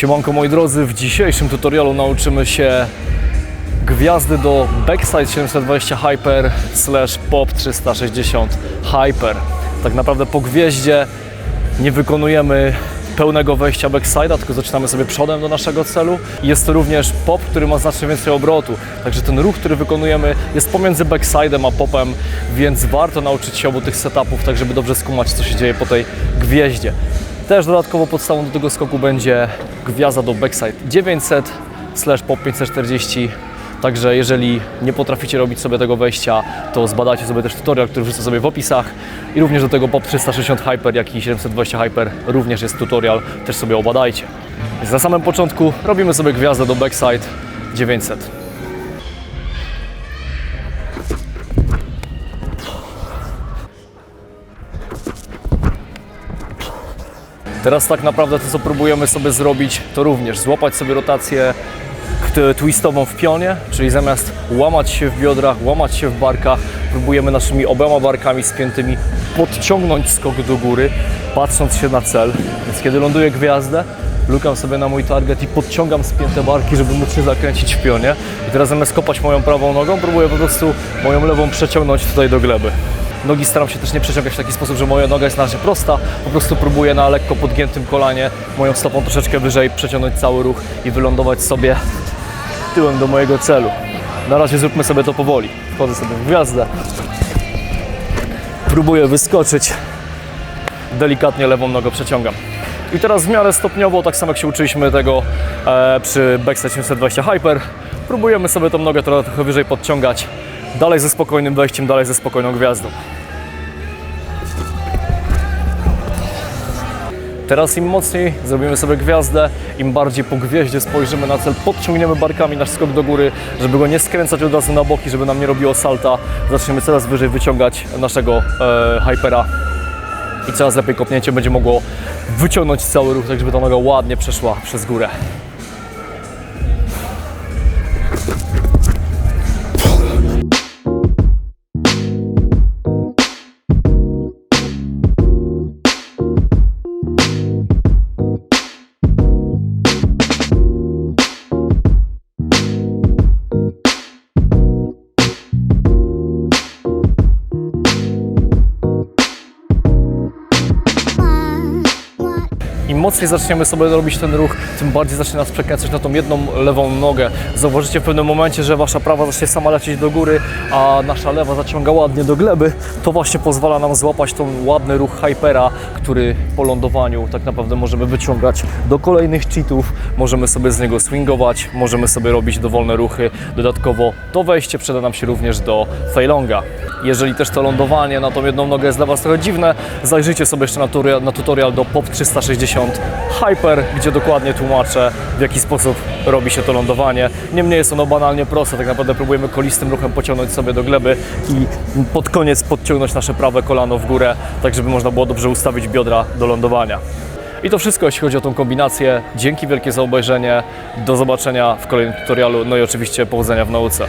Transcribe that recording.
Siemanko moi drodzy, w dzisiejszym tutorialu nauczymy się gwiazdy do Backside 720 Hyper slash Pop 360 Hyper. Tak naprawdę po gwieździe nie wykonujemy pełnego wejścia backside'a, tylko zaczynamy sobie przodem do naszego celu. Jest to również pop, który ma znacznie więcej obrotu, także ten ruch, który wykonujemy jest pomiędzy backside'em a popem, więc warto nauczyć się obu tych setupów, tak żeby dobrze skumać, co się dzieje po tej gwieździe. Też dodatkowo podstawą do tego skoku będzie gwiazda do backside 900 slash pop 540 Także jeżeli nie potraficie robić sobie tego wejścia, to zbadajcie sobie też tutorial, który wrzucę sobie w opisach. I również do tego POP 360 Hyper, jak i 720 Hyper również jest tutorial, też sobie obadajcie. Więc na samym początku robimy sobie gwiazdę do backside 900. Teraz tak naprawdę to, co próbujemy sobie zrobić, to również złapać sobie rotację twistową w pionie, czyli zamiast łamać się w biodrach, łamać się w barkach, próbujemy naszymi obema barkami spiętymi podciągnąć skok do góry, patrząc się na cel. Więc kiedy ląduję gwiazdę, lukam sobie na mój target i podciągam spięte barki, żeby móc się zakręcić w pionie. I teraz zamiast kopać moją prawą nogą, próbuję po prostu moją lewą przeciągnąć tutaj do gleby. Nogi staram się też nie przeciągać w taki sposób, że moja noga jest na razie prosta. Po prostu próbuję na lekko podgiętym kolanie moją stopą troszeczkę wyżej przeciągnąć cały ruch i wylądować sobie tyłem do mojego celu. Na razie zróbmy sobie to powoli. Wchodzę sobie w gwiazdę. Próbuję wyskoczyć. Delikatnie lewą nogę przeciągam. I teraz w miarę stopniowo, tak samo jak się uczyliśmy tego e, przy Backstage 720 Hyper, próbujemy sobie tą nogę trochę, trochę wyżej podciągać. Dalej ze spokojnym wejściem, dalej ze spokojną gwiazdą. Teraz im mocniej zrobimy sobie gwiazdę, im bardziej po gwieździe spojrzymy na cel, podciągniemy barkami nasz skok do góry, żeby go nie skręcać od razu na boki, żeby nam nie robiło salta. Zaczniemy coraz wyżej wyciągać naszego e, hypera i coraz lepiej kopnięcie będzie mogło wyciągnąć cały ruch, tak żeby ta noga ładnie przeszła przez górę. Im mocniej zaczniemy sobie robić ten ruch, tym bardziej zacznie nas przekręcać na tą jedną lewą nogę. Zauważycie w pewnym momencie, że wasza prawa zacznie sama lecieć do góry, a nasza lewa zaciąga ładnie do gleby. To właśnie pozwala nam złapać ten ładny ruch hypera, który po lądowaniu tak naprawdę możemy wyciągać do kolejnych cheatów. Możemy sobie z niego swingować, możemy sobie robić dowolne ruchy. Dodatkowo to wejście przyda nam się również do failonga. Jeżeli też to lądowanie na tą jedną nogę jest dla Was trochę dziwne, zajrzyjcie sobie jeszcze na tutorial, na tutorial do POP 360 Hyper, gdzie dokładnie tłumaczę, w jaki sposób robi się to lądowanie. Niemniej jest ono banalnie proste, tak naprawdę próbujemy kolistym ruchem pociągnąć sobie do gleby i pod koniec podciągnąć nasze prawe kolano w górę, tak żeby można było dobrze ustawić biodra do lądowania. I to wszystko, jeśli chodzi o tą kombinację. Dzięki wielkie za obejrzenie. Do zobaczenia w kolejnym tutorialu. No i oczywiście powodzenia w nauce.